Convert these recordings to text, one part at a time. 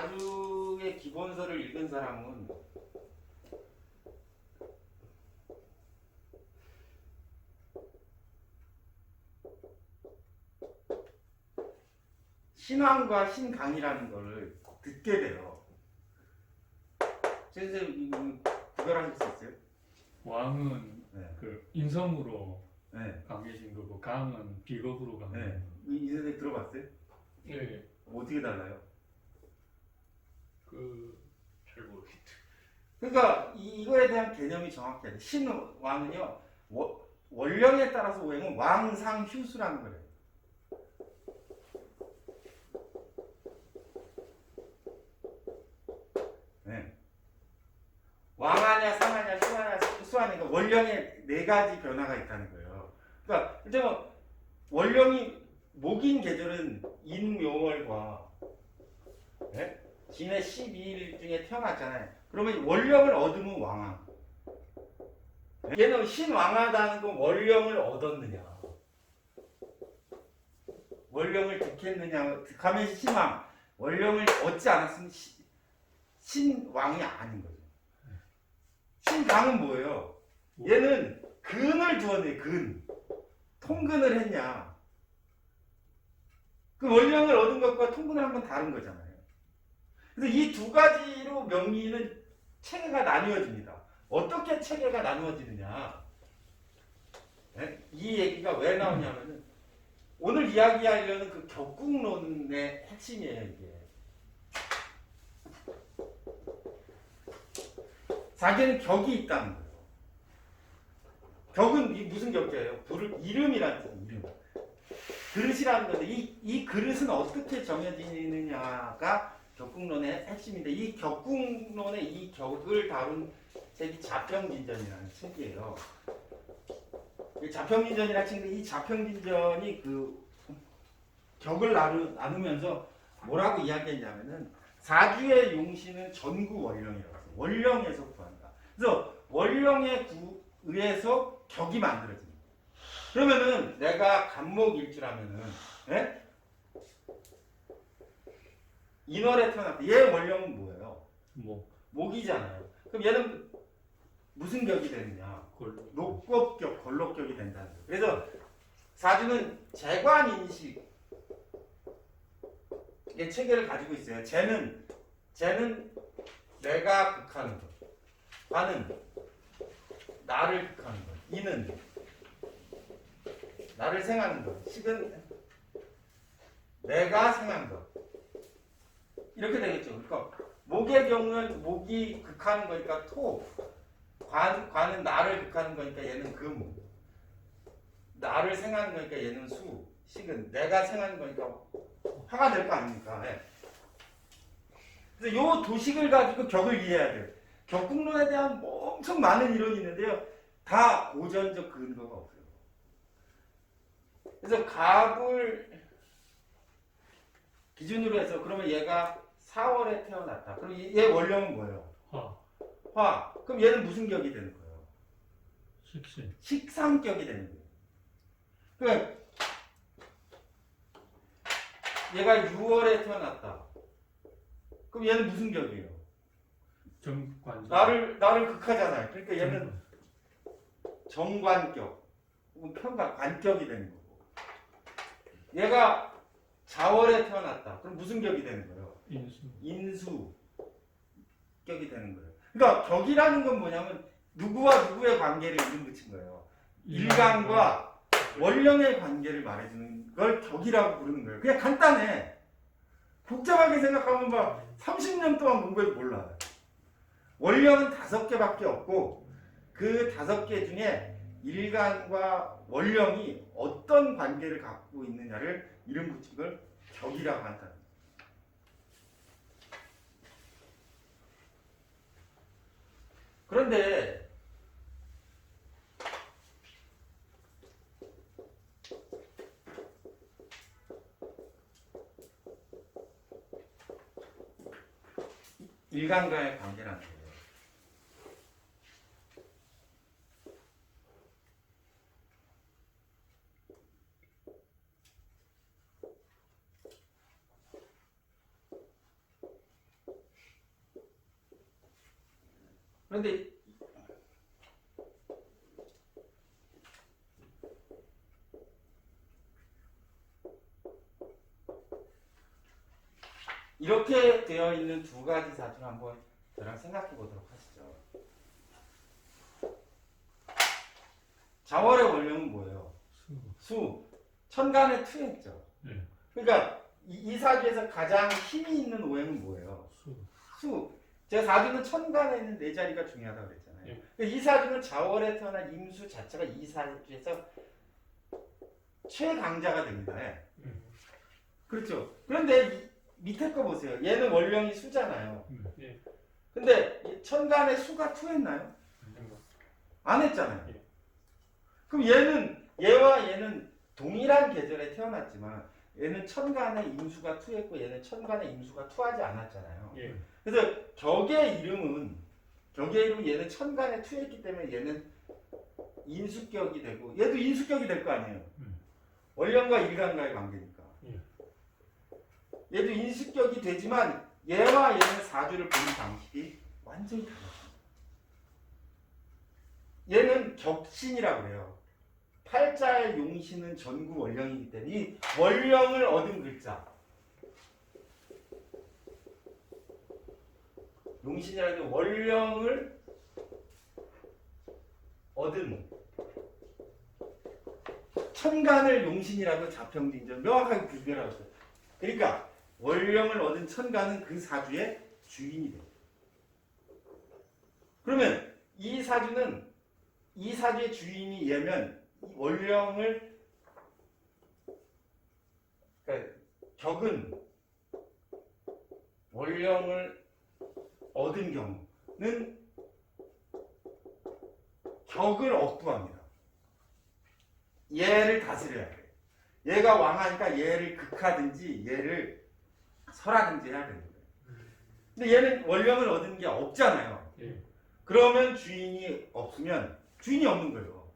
사주의 기본서를 읽은 사람은 신왕과 신강이라는 거를 듣게 돼요. 선생님 이거 구별하실 수 있어요? 왕은 네. 그 인성으로 네. 강 계신 거고 강은 비겁으로 강 네. 이, 이 선생님 들어봤어요? 예. 어떻게 달라요? 그 잘 모르겠다. 그러니까 이, 이거에 대한 개념이 정확해야 돼. 신 왕은요 워- 원령에 따라서 오행은 왕상휴수라는 거예요. 네. 왕하냐 상하냐 휴하냐 수하냐 원령에 네 가지 변화가 있다는 거예요. 그러니까 일단 원령이 목인 계절은 인묘월과 네? 진의 12일 중에 태어났잖아요. 그러면 원령을 얻으면 왕왕. 얘는 신왕하다는 건 원령을 얻었느냐. 원령을 득했느냐. 득하면 신왕. 원령을 얻지 않았으면 시- 신왕이 아닌 거죠. 신강은 뭐예요? 얘는 근을 두었네, 근. 통근을 했냐. 그 원령을 얻은 것과 통근을 한 건 다른 거잖아요. 그래서 이 두 가지로 명리는 체계가 나뉘어집니다. 어떻게 체계가 나누어지느냐? 네? 이 얘기가 왜 나오냐면은 오늘 이야기하려는 그 격국론의 핵심이에요, 이게. 자기는 격이 있다는 거예요. 격은 이 무슨 격자예요? 불을 이름이라는 뜻이에요, 이름. 그릇이라는 건데 이, 이 그릇은 어떻게 정해지느냐가 격국론의 핵심인데 이 격국론의 이 격을 다룬 책이 자평진전이라는 책이에요. 이 자평진전이라는 책인데 이 자평진전이 그 격을 나누, 나누면서 뭐라고 이야기했냐면은 사주의 용신은 전구 원령이라고 해요. 원령에서 구한다. 그래서 원령에 구, 의해서 격이 만들어집니다. 그러면은 내가 간목일 줄 아면은 예? 인월에 태어났다. 얘 원령은 뭐예요? 뭐 목이잖아요. 그럼 얘는 무슨 격이 되느냐? 골. 녹겁격, 걸록격이 된다는 거예요. 그래서 사주는 재관 인식 의 체계를 가지고 있어요. 쟤는 쟤는 내가 극하는 것, 관은 나를 극하는 것, 이는 나를 생하는 것, 식은 내가 생한 것 이렇게 되겠죠. 그러니까 목의 경우는 목이 극하는 거니까 토, 관, 관은 나를 극하는 거니까 얘는 금. 나를 생하는 거니까 얘는 수. 식은 내가 생하는 거니까 화가 될 거 아닙니까? 예. 그래서 요 도식을 가지고 격을 이해해야 돼요. 격국론에 대한 뭐 엄청 많은 이론이 있는데요. 다 고전적 근거가 없어요. 그래서 갑을 기준으로 해서 그러면 얘가 4월에 태어났다. 그럼 얘- 얘 원령은 뭐예요? 화. 화. 그럼 얘는 무슨 격이 되는 거예요? 식신. 식상격이 되는 거예요. 그러니까 얘가 6월에 태어났다. 그럼 얘는 무슨 격이에요? 정관. 나를 나를 극하잖아요. 그러니까 얘는 정관격, 혹은 평가 관격이 되는 거고. 얘가 자월에 태어났다. 그럼 무슨 격이 되는 거예요? 인수. 인수 격이 되는 거예요. 그러니까 격이라는 건 뭐냐면 누구와 누구의 관계를 이름 붙인 거예요. 일간과 원령의 관계를 말해주는 걸 격이라고 부르는 거예요. 그냥 간단해. 복잡하게 생각하면 막 30년 동안 공부해도 몰라. 원령은 다섯 개밖에 없고 그 다섯 개 중에 일간과 원령이 어떤 관계를 갖고 있느냐를 이름 붙인 걸 격이라고 한다. 그런데 일간과의 관계라는 거예요. 그런데 이렇게 되어 있는 두 가지 사주를 한번 저랑 생각해 보도록 하시죠. 자월의 원령은 뭐예요? 수. 수, 천간의 투했죠. 네. 그러니까 이, 이 사주에서 가장 힘이 있는 오행은 뭐예요? 수. 수. 제가 사주는 천간에 있는 네 자리가 중요하다고 그랬잖아요. 예. 그러니까 이 사주는 자월에 태어난 임수 자체가 이 사주에서 최강자가 됩니다. 예. 음. 그렇죠. 그런데 이, 밑에 거 보세요. 얘는 원령이 수잖아요. 음. 예. 근데 이 천간에 수가 투했나요? 안 했잖아요. 예. 그럼 얘는 얘와 얘는 동일한 계절에 태어났지만 얘는 천간에 임수가 투했고 얘는 천간에 임수가 투하지 않았잖아요. 예. 그래서 격의 이름은 격의 이름은 얘는 천간에 투했기 때문에 얘는 인수격이 되고 얘도 인수격이 될 거 아니에요. 음. 원령과 일간과의 관계니까. 예. 얘도 인수격이 되지만 얘와 얘는 사주를 보는 방식이 완전히 달라요. 얘는 격신이라고 그래요. 팔자의 용신은 전구 원령이기 때문에 이 원령을 얻은 글자 용신이라는 게 원령을 얻은 천간을 용신이라고 자평진전 명확하게 구별하고 있어요. 그러니까 원령을 얻은 천간은 그 사주의 주인이 돼요. 그러면 이 사주는 이 사주의 주인이 얘면 이 원령을 그러니까 격은 원령을 얻은 경우는 격을 억부합니다. 얘를 다스려야 돼. 얘가 왕하니까 얘를 극하든지 얘를 설하든지 해야 되는 거예요. 근데 얘는 원령을 얻은 게 없잖아요. 예. 그러면 주인이 없으면 주인이 없는 거예요.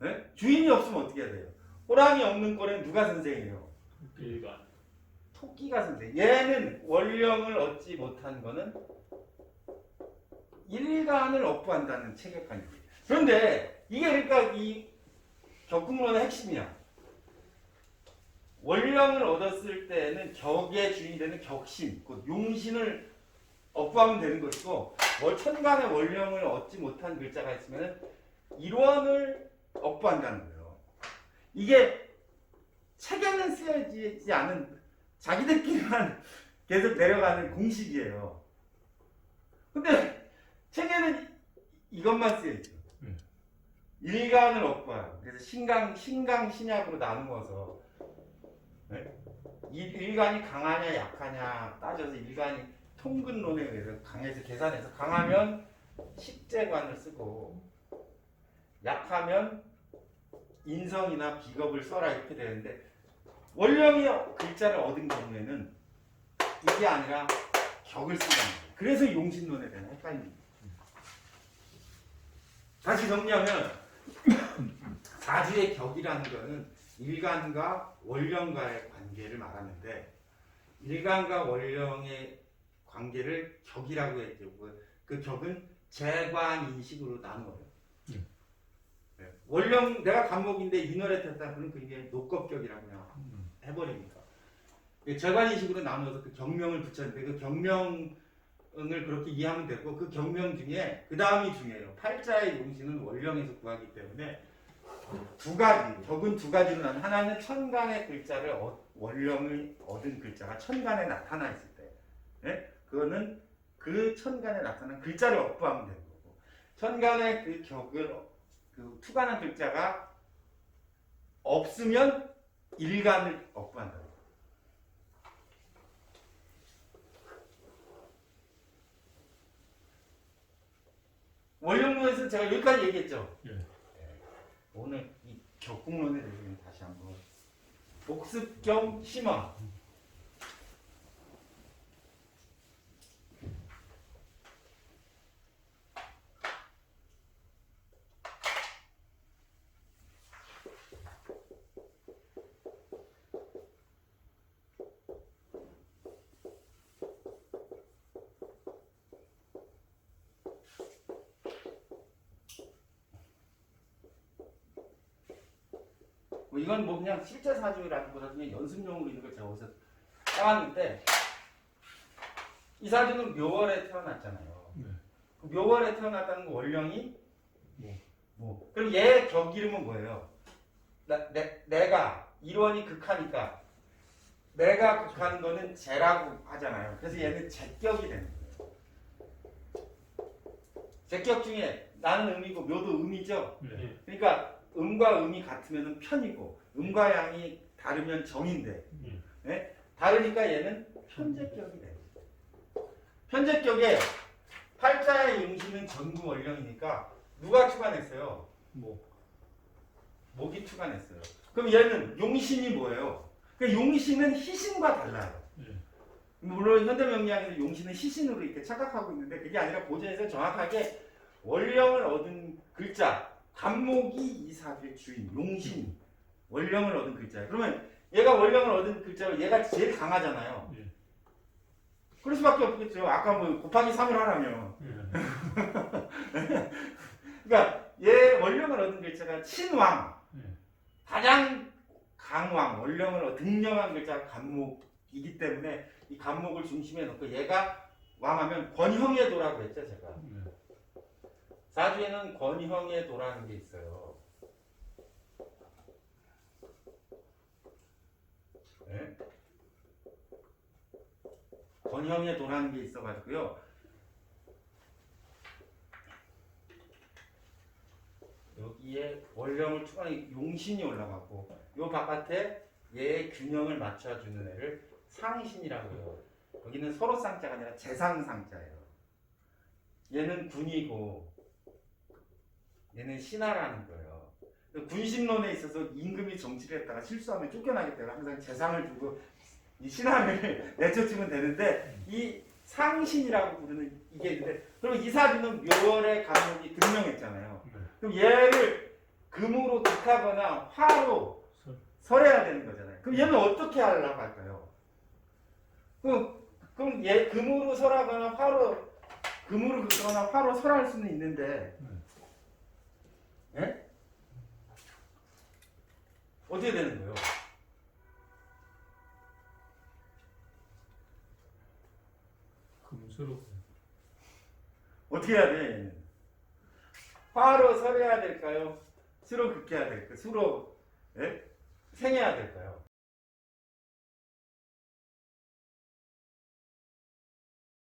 네? 주인이 없으면 어떻게 해야 돼요? 호랑이 없는 꼴엔 누가 선생이에요? 일간. 토끼가 선생. 얘는 원령을 얻지 못한 거는 일간을 억부한다는 체계관이에요. 그런데 이게 그러니까 이 격국론의 핵심이야. 원령을 얻었을 때는 격의 주인이 되는 격신, 곧 용신을 억부하면 되는 것이고 월 천간의 원령을 얻지 못한 글자가 있으면 일원을 억부한다는 거예요. 이게 책에는 쓰여지지 않은 자기들끼리만 계속 내려가는 공식이에요. 근데 책에는 이것만 쓰여있죠. 음. 일간을 억부하고 그래서 신강, 신강, 신약으로 나누어서 네? 일- 일간이 강하냐 약하냐 따져서 일간이 통근론에 의해서 강해서 계산해서 강하면 식재관을 쓰고 약하면 인성이나 비겁을 써라 이렇게 되는데 원령이 글자를 얻은 경우에는 이게 아니라 격을 쓰는 거예요. 그래서 용신론에 대한 헷갈립니다. 다시 정리하면 사주의 격이라는 것은 일간과 원령과의 관계를 말하는데 일간과 원령의 관계를 격이라고 했죠. 그- 그 격은 재관 인식으로 나누어요. 음. 네. 원령 내가 감목인데 인월에 탔다 그러면 그게 녹겁격이라고 그냥 음. 해버리니까 재관 인식으로 나누어서 그 경명을 붙였는데 그 경명을 그렇게 이해하면 되고 그 경명 중에 그 다음이 중요해요. 팔자의 용신은 원령에서 구하기 때문에 두 가지 격은 두 가지로 난 하나는 천간의 글자를 얻- 원령을 얻은 글자가 천간에 나타나 있을 때, 예? 그거는 그 천간에 나타난 글자를 억부하면 되는 거고 천간의 그 격을 그 투간한 글자가 없으면 일간을 억부한다. 원령론에서 제가 여기까지 얘기했죠. 예. 네. 오늘 이 격국론에 대해서 다시 한번 복습 겸 심화. 이건 뭐 그냥 실제 사주라기보다 그냥 연습용으로 있는 걸 제가 어디서 따왔는데 이 사주는 묘월에 태어났잖아요. 네. 그 묘월에 태어났다는 거 원령이 뭐. 뭐. 그럼 얘 격 이름은 뭐예요? 나, 내, 내가 일원이 극하니까 내가 극하는 거는 재라고 하잖아요. 그래서 얘는 제격이 되는 거예요. 제격 중에 나는 음이고 묘도 음이죠. 네. 그러니까 음과 음이 같으면 편이고 음과 양이 다르면 정인데 예. 다르니까 얘는 편제격이 돼요. 편제격에 팔자의 용신은 전구 원령이니까 누가 추가냈어요? 뭐. 목이 추가냈어요. 그럼 얘는 용신이 뭐예요? 그 용신은 희신과 달라요. 예. 물론 현대명리학에서 용신은 희신으로 이렇게 착각하고 있는데 그게 아니라 고전에서 정확하게 원령을 얻은 글자 간목이 이사의 주인 용신 원령을 얻은 글자예요. 그러면 얘가 원령을 얻은 글자로 얘가 제일 강하잖아요. 예. 그럴 수밖에 없겠죠. 아까 뭐 곱하기 3을 하라며. 예. 그러니까 얘 원령을 얻은 글자가 친왕 예. 가장 강왕 원령을 얻- 등령한 글자가 간목이기 때문에 이 간목을 중심에 놓고 얘가 왕하면 권형의 도라고 했죠 제가. 예. 사주에는 권형의 도라는 게 있어요. 네? 권형의 도라는 게 있어가지고요. 여기에 원령을 추가한 용신이 올라가고 요 바깥에 얘의 균형을 맞춰주는 애를 상신이라고 해요. 여기는 서로 쌍자가 아니라 재상 상자예요. 얘는 군이고 얘는 신하라는 거예요. 군신론에 있어서 임금이 정치를 했다가 실수하면 쫓겨나기 때문에 항상 재상을 두고 이 신하를 내쫓으면 되는데 이 상신이라고 부르는 이게 있는데 그럼 이 사주는 묘월의 감독이 등명했잖아요. 네. 그럼 얘를 금으로 득하거나 화로 설. 설해야 되는 거잖아요. 그럼 얘는 어떻게 하려고 할까요? 그럼, 그럼 얘 금으로 설하거나 화로 금으로 긋거나 화로 설할 수는 있는데 예? 어떻게 되는 거예요? 금수로. 어떻게 해야 돼? 얘는? 화로 설해야 될까요? 수로 긋게 해야 될까요? 수로 예? 생해야 될까요?